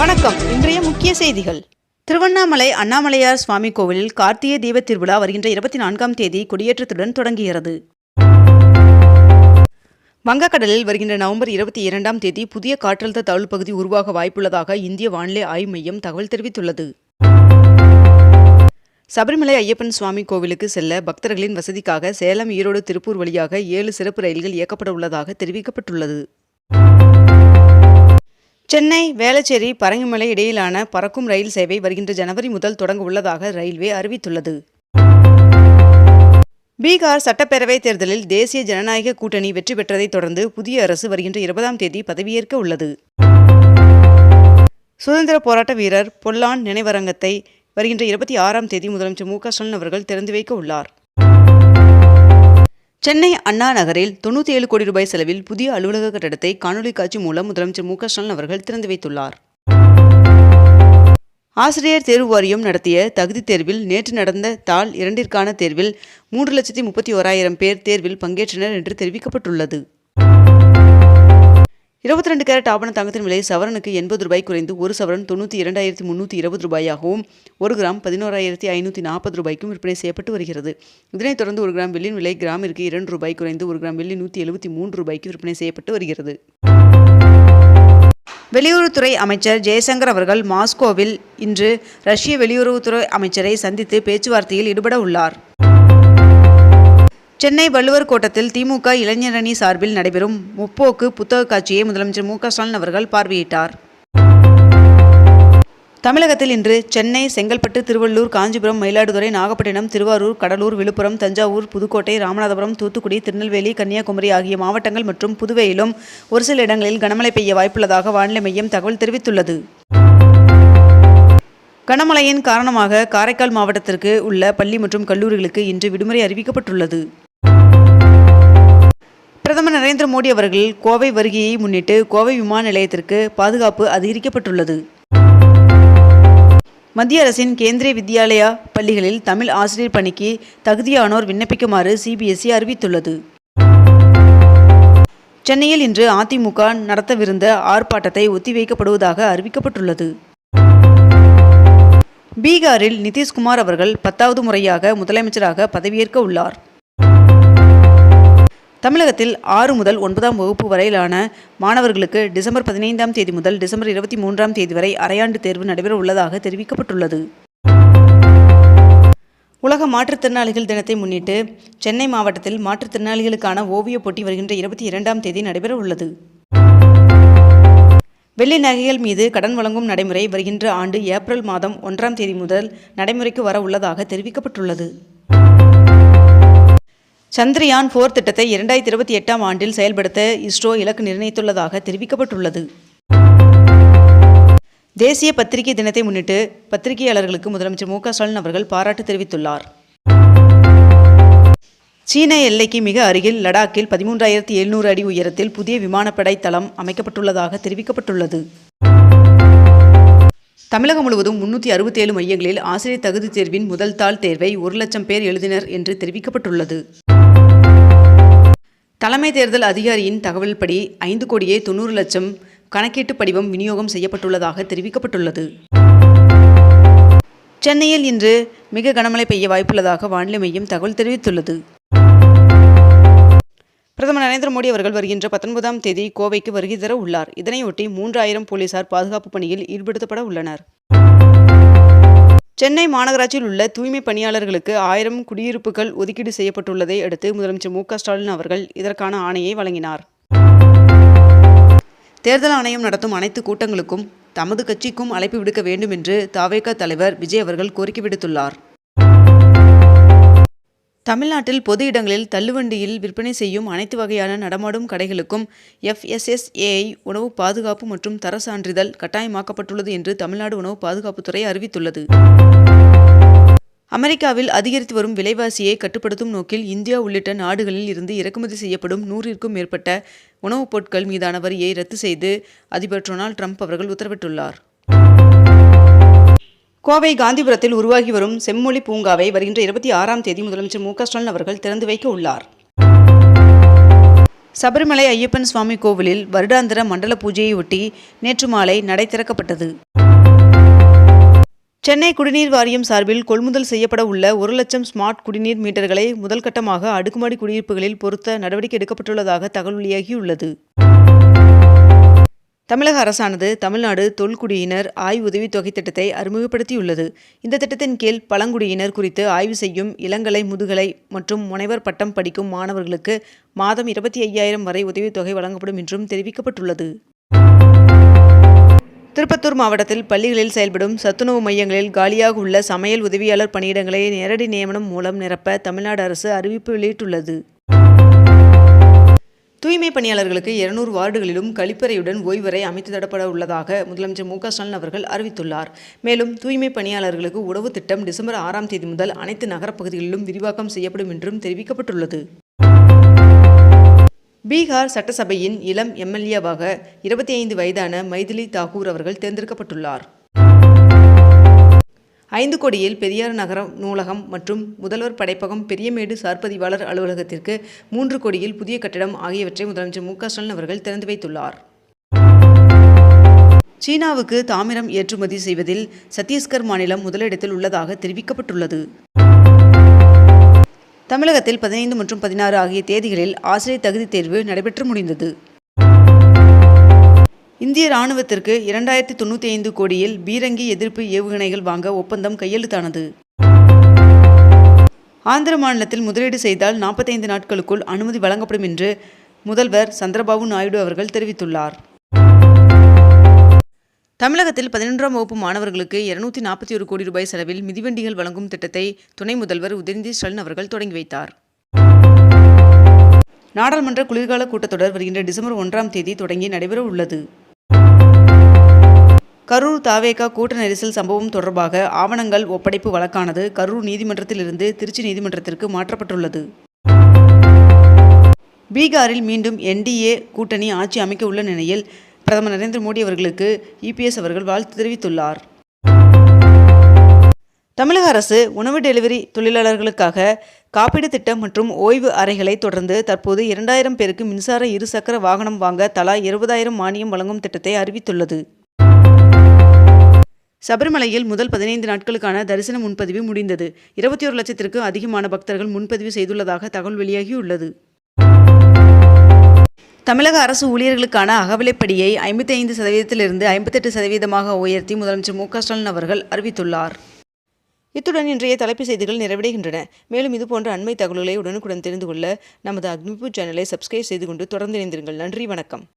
வணக்கம். இன்றைய முக்கிய செய்திகள். திருவண்ணாமலை அண்ணாமலையார் சுவாமி கோவிலில் கார்த்திகை தீபத் திருவிழா வருகின்ற இருபத்தி நான்காம் தேதி கொடியேற்றத்துடன் தொடங்குகிறது. வங்கக்கடலில் வருகின்ற நவம்பர் இருபத்தி இரண்டாம் தேதி புதிய காற்றழுத்த தாழ்வு பகுதி உருவாக வாய்ப்புள்ளதாக இந்திய வானிலை ஆய்வு மையம் தகவல் தெரிவித்துள்ளது. சபரிமலை ஐயப்பன் சுவாமி கோவிலுக்கு செல்ல பக்தர்களின் வசதிக்காக சேலம் ஈரோடு திருப்பூர் வழியாக ஏழு சிறப்பு ரயில்கள் இயக்கப்பட உள்ளதாக தெரிவிக்கப்பட்டுள்ளது. சென்னை வேளச்சேரி பரங்கிமலை இடையிலான பறக்கும் ரயில் சேவை வருகின்ற ஜனவரி முதல் தொடங்க உள்ளதாக ரயில்வே அறிவித்துள்ளது. பீகார் சட்டப்பேரவைத் தேர்தலில் தேசிய ஜனநாயக கூட்டணி வெற்றி பெற்றதைத் தொடர்ந்து புதிய அரசு வருகின்ற இருபதாம் தேதி பதவியேற்க உள்ளது. சுதந்திர போராட்ட வீரர் பொல்லான் நினைவரங்கத்தை வருகின்ற இருபத்தி ஆறாம் தேதி முதலமைச்சர் மு க ஸ்டாலின் அவர்கள் திறந்து வைக்க உள்ளார். சென்னை அண்ணா நகரில் தொண்ணூற்றி ஏழு கோடி ரூபாய் செலவில் புதிய அலுவலக கட்டடத்தை காணொலி காட்சி மூலம் முதலமைச்சர் மு க ஸ்டாலின் அவர்கள் திறந்து வைத்துள்ளார். ஆசிரியர் தேர்வு வாரியம் நடத்திய தகுதி தேர்வில் நேற்று நடந்த தாள் இரண்டிற்கான தேர்வில் மூன்று லட்சத்தி முப்பத்தி ஓராயிரம் பேர் தேர்வில் பங்கேற்றனர் என்று தெரிவிக்கப்பட்டுள்ளது. இருபத்தி ரெண்டு கேரட் ஆபண தங்கத்தின் விலை சவரனுக்கு எண்பது ரூபாய் குறைந்து ஒரு சவரன் தொண்ணூற்றி இரண்டாயிரத்தி முந்நூற்றி இருபது ரூபாயாகவும் ஒரு கிராம் பதினோராயிரத்தி ஐநூற்றி நாற்பது ரூபாய்க்கும் விற்பனை செய்யப்பட்டு வருகிறது. இதனைத் தொடர்ந்து ஒரு கிராம் வெள்ளியின் விலை கிராமிற்கு இரண்டு ரூபாய் குறைந்து ஒரு கிராம் வெள்ளி நூற்றி எழுபத்தி மூன்று ரூபாய்க்கு விற்பனை செய்யப்பட்டு வருகிறது. வெளியுறவுத்துறை அமைச்சர் ஜெயசங்கர் அவர்கள் மாஸ்கோவில் இன்று ரஷ்ய வெளியுறவுத்துறை அமைச்சரை சந்தித்து பேச்சுவார்த்தையில் ஈடுபட உள்ளார். சென்னை வள்ளுவர் கோட்டத்தில் திமுக இளைஞரணி சார்பில் நடைபெறும் முப்போக்கு புத்தக காட்சியை முதலமைச்சர் மு ஸ்டாலின் அவர்கள் பார்வையிட்டார். தமிழகத்தில் இன்று சென்னை செங்கல்பட்டு திருவள்ளூர் காஞ்சிபுரம் மயிலாடுதுறை நாகப்பட்டினம் திருவாரூர் கடலூர் விழுப்புரம் தஞ்சாவூர் புதுக்கோட்டை ராமநாதபுரம் தூத்துக்குடி திருநெல்வேலி கன்னியாகுமரி ஆகிய மாவட்டங்கள் மற்றும் புதுவையிலும் ஒரு சில இடங்களில் கனமழை பெய்ய வாய்ப்புள்ளதாக வானிலை மையம் தகவல் தெரிவித்துள்ளது. கனமழையின் காரணமாக காரைக்கால் மாவட்டத்திற்கு உள்ள பள்ளி மற்றும் கல்லூரிகளுக்கு இன்று விடுமுறை அறிவிக்கப்பட்டுள்ளது. பிரதமர் நரேந்திர மோடி அவர்கள் கோவை வருகையை முன்னிட்டு கோவை விமான நிலையத்திற்கு பாதுகாப்பு அதிகரிக்கப்பட்டுள்ளது. மத்திய அரசின் கேந்திரிய வித்யாலயா பள்ளிகளில் தமிழ் ஆசிரியர் பணிக்கு தகுதியானோர் விண்ணப்பிக்குமாறு சிபிஎஸ்இ அறிவித்துள்ளது. சென்னையில் இன்று அதிமுக நடத்தவிருந்த ஆர்ப்பாட்டத்தை ஒத்திவைக்கப்படுவதாக அறிவிக்கப்பட்டுள்ளது. பீகாரில் நிதிஷ்குமார் அவர்கள் பத்தாவது முறையாக முதலமைச்சராக பதவியேற்க உள்ளார். தமிழகத்தில் ஆறு முதல் ஒன்பதாம் வகுப்பு வரையிலான மாணவர்களுக்கு டிசம்பர் பதினைந்தாம் தேதி முதல் டிசம்பர் இருபத்தி மூன்றாம் தேதி வரை அரையாண்டு தேர்வு நடைபெற உள்ளதாக தெரிவிக்கப்பட்டுள்ளது. உலக மாற்றுத்திறனாளிகள் தினத்தை முன்னிட்டு சென்னை மாவட்டத்தில் மாற்றுத்திறனாளிகளுக்கான ஓவியப் போட்டி வருகின்ற இருபத்தி இரண்டாம் தேதி நடைபெற உள்ளது. வெள்ளி நகைகள் மீது கடன் வழங்கும் நடைமுறை வருகின்ற ஆண்டு ஏப்ரல் மாதம் ஒன்றாம் தேதி முதல் நடைமுறைக்கு வர உள்ளதாக தெரிவிக்கப்பட்டுள்ளது. சந்திரயான் போர் திட்டத்தை இரண்டாயிரத்தி இருபத்தி எட்டாம் ஆண்டில் செயல்படுத்த இஸ்ரோ இலக்கு நிர்ணயித்துள்ளதாக தெரிவிக்கப்பட்டுள்ளது. தேசிய பத்திரிகை தினத்தை முன்னிட்டு பத்திரிகையாளர்களுக்கு முதலமைச்சர் மு க ஸ்டாலின் அவர்கள் பாராட்டு தெரிவித்துள்ளார். சீன எல்லைக்கு மிக அருகில் லடாக்கில் பதிமூன்றாயிரத்தி எழுநூறு அடி உயரத்தில் புதிய விமானப்படை தளம் அமைக்கப்பட்டுள்ளதாக தெரிவிக்கப்பட்டுள்ளது. தமிழகம் முழுவதும் முன்னூற்றி அறுபத்தேழு மையங்களில் ஆசிரியர் தகுதி தேர்வின் முதல் தாள் தேர்வை ஒரு லட்சம் பேர் எழுதினர் என்று தெரிவிக்கப்பட்டுள்ளது. தலைமை தேர்தல் அதிகாரியின் தகவல்படி ஐந்து கோடியே தொண்ணூறு லட்சம் கணக்கீட்டு படிவம் விநியோகம் செய்யப்பட்டுள்ளதாக தெரிவிக்கப்பட்டுள்ளது. சென்னையில் இன்று மிக கனமழை பெய்ய வாய்ப்புள்ளதாக வானிலை மையம் தகவல் தெரிவித்துள்ளது. பிரதமர் நரேந்திர மோடி அவர்கள் வருகின்ற பத்தொன்பதாம் தேதி கோவைக்கு வருகை தர உள்ளார். இதனையொட்டி மூன்றாயிரம் போலீசார் பாதுகாப்பு பணியில் ஈடுபடுத்தப்பட உள்ளனர். சென்னை மாநகராட்சியில் உள்ள தூய்மை பணியாளர்களுக்கு ஆயிரம் குடியிருப்புகள் ஒதுக்கீடு செய்யப்பட்டுள்ளதை அடுத்து முதலமைச்சர் மு ஸ்டாலின் அவர்கள் இதற்கான ஆணையை வழங்கினார். தேர்தல் ஆணையம் நடத்தும் அனைத்து கூட்டங்களுக்கும் தமது கட்சிக்கும் அழைப்பு விடுக்க வேண்டும் என்று தாவேக தலைவர் விஜய் அவர்கள் கோரிக்கை விடுத்துள்ளார். தமிழ்நாட்டில் பொது இடங்களில் தள்ளுவண்டியில் விற்பனை செய்யும் அனைத்து வகையான நடமாடும் கடைகளுக்கும் எஃப்எஸ்எஸ்ஏஐ உணவு பாதுகாப்பு மற்றும் தர சான்றிதழ் கட்டாயமாக்கப்பட்டுள்ளது என்று தமிழ்நாடு உணவு பாதுகாப்புத்துறை அறிவித்துள்ளது. அமெரிக்காவில் அதிகரித்து வரும் விலைவாசியை கட்டுப்படுத்தும் நோக்கில் இந்தியா உள்ளிட்ட நாடுகளில் இருந்து இறக்குமதி செய்யப்படும் நூறிற்கும் மேற்பட்ட உணவுப் பொருட்கள் மீதான வரியை ரத்து செய்து அதிபர் டொனால்ட் ட்ரம்ப் அவர்கள் உத்தரவிட்டுள்ளார். கோவை காந்திபுரத்தில் உருவாகி வரும் செம்மொழி பூங்காவை வருகின்ற இருபத்தி ஆறாம் தேதி முதலமைச்சர் மு க ஸ்டாலின் அவர்கள் திறந்து வைக்க உள்ளார். சபரிமலை ஐயப்பன் சுவாமி கோவிலில் வருடாந்திர மண்டல பூஜையொட்டி நேற்று மாலை நடை திறக்கப்பட்டது. சென்னை குடிநீர் வாரியம் சார்பில் கொள்முதல் செய்யப்பட உள்ள ஒரு லட்சம் ஸ்மார்ட் குடிநீர் மீட்டர்களை முதல்கட்டமாக அடுக்குமாடி குடியிருப்புகளில் பொருத்த நடவடிக்கை எடுக்கப்பட்டுள்ளதாக தகவல் வெளியாகியுள்ளது. தமிழக அரசானது தமிழ்நாடு தொல்குடியினர் ஆய்வு உதவித்தொகை திட்டத்தை அறிமுகப்படுத்தியுள்ளது. இந்த திட்டத்தின் கீழ் பழங்குடியினர் குறித்து ஆய்வு செய்யும் இளங்கலை முதுகலை மற்றும் முனைவர் பட்டம் படிக்கும் மாணவர்களுக்கு மாதம் இருபத்தி ஐயாயிரம் வரை உதவித்தொகை வழங்கப்படும் என்றும் தெரிவிக்கப்பட்டுள்ளது. திருப்பத்தூர் மாவட்டத்தில் பள்ளிகளில் செயல்படும் சத்துணவு மையங்களில் காலியாக உள்ள சமையல் உதவியாளர் பணியிடங்களை நேரடி நியமனம் மூலம் நிரப்ப தமிழ்நாடு அரசு அறிவிப்பு வெளியிட்டுள்ளது. தூய்மை பணியாளர்களுக்கு இருநூறு வார்டுகளிலும் கழிப்பறையுடன் ஓய்வறை அமைத்து தரப்பட உள்ளதாக முதலமைச்சர் மு ஸ்டாலின் அவர்கள் அறிவித்துள்ளார். மேலும் தூய்மை பணியாளர்களுக்கு உணவு திட்டம் டிசம்பர் ஆறாம் தேதி முதல் அனைத்து நகரப்பகுதிகளிலும் விரிவாக்கம் செய்யப்படும் என்றும் தெரிவிக்கப்பட்டுள்ளது. பீகார் சட்டசபையின் இளம் எம்எல்ஏவாக இருபத்தி ஐந்து வயதான மைதிலி தாக்கூர் அவர்கள் தேர்ந்தெடுக்கப்பட்டுள்ளார். ஐந்து கோடியில் பெரியார் நகரம் நூலகம் மற்றும் முதல்வர் படைப்பகம் பெரியமேடு சார்பதிவாளர் அலுவலகத்திற்கு மூன்று கோடியில் புதிய கட்டிடம் ஆகியவற்றை முதலமைச்சர் மு க ஸ்டாலின் அவர்கள் திறந்து வைத்துள்ளார். சீனாவுக்கு தாமிரம் ஏற்றுமதி செய்வதில் சத்தீஸ்கர் மாநிலம் முதலிடத்தில் உள்ளதாக தெரிவிக்கப்பட்டுள்ளது. தமிழகத்தில் பதினைந்து மற்றும் பதினாறு ஆகிய தேதிகளில் ஆசிரியர் தகுதி தேர்வு நடைபெற்று முடிந்தது. இந்திய ராணுவத்திற்கு இரண்டாயிரத்தி தொண்ணூற்றி ஐந்து கோடியில் பீரங்கி எதிர்ப்பு ஏவுகணைகள் வாங்க ஒப்பந்தம் கையெழுத்தானது. ஆந்திர மாநிலத்தில் முதலீடு செய்தால் நாற்பத்தைந்து நாட்களுக்குள் அனுமதி வழங்கப்படும் என்று முதல்வர் சந்திரபாபு நாயுடு அவர்கள் தெரிவித்துள்ளார். தமிழகத்தில் பதினொன்றாம் வகுப்பு மாணவர்களுக்கு இருநூத்தி நாற்பத்தி ஒரு கோடி ரூபாய் செலவில் மிதிவண்டிகள் வழங்கும் திட்டத்தை துணை முதல்வர் உதயநிதி ஸ்டாலின் அவர்கள் தொடங்கி வைத்தார். நாடாளுமன்ற குளிர்கால கூட்டத்தொடர் வருகின்ற டிசம்பர் ஒன்றாம் தேதி தொடங்கி நடைபெற உள்ளது கரூர் தாவேகா கூட்ட நெரிசல் சம்பவம் தொடர்பாக ஆவணங்கள் ஒப்படைப்பு வழக்கானது கரூர் நீதிமன்றத்திலிருந்து திருச்சி நீதிமன்றத்திற்கு மாற்றப்பட்டுள்ளது. பீகாரில் மீண்டும் என்டிஏ கூட்டணி ஆட்சி அமைக்க உள்ள நிலையில் பிரதமர் நரேந்திர மோடி அவர்களுக்கு இபிஎஸ் அவர்கள் வாழ்த்து தெரிவித்துள்ளார். தமிழக அரசு உணவு டெலிவரி தொழிலாளர்களுக்காக காப்பீடு திட்டம் மற்றும் ஓய்வு அறைகளை தொடர்ந்து தற்போது இரண்டாயிரம் பேருக்கு மின்சார இருசக்கர வாகனம் வாங்க தலா இருபதாயிரம் மானியம் வழங்கும் திட்டத்தை அறிவித்துள்ளது. சபரிமலையில் முதல் பதினைந்து நாட்களுக்கான தரிசன முன்பதிவு முடிந்தது. இருபத்தி ஒரு லட்சத்திற்கு அதிகமான பக்தர்கள் முன்பதிவு செய்துள்ளதாக தகவல் வெளியாகியுள்ளது. தமிழக அரசு ஊழியர்களுக்கான அகவிலைப்படியை ஐம்பத்தி ஐந்து சதவீதத்திலிருந்து ஐம்பத்தெட்டு சதவீதமாக உயர்த்தி முதலமைச்சர் மு ஸ்டாலின் அவர்கள் அறிவித்துள்ளார். இத்துடன் இன்றைய தலைப்பு செய்திகள் நிறைவடைகின்றன. மேலும் இதுபோன்ற அண்மை தகவல்களை உடனுக்குடன் தெரிந்து கொள்ள நமது அக்னிபூ சேனலை சப்ஸ்கிரைப் செய்து கொண்டு தொடர்ந்து இணைந்திருங்கள். நன்றி வணக்கம்.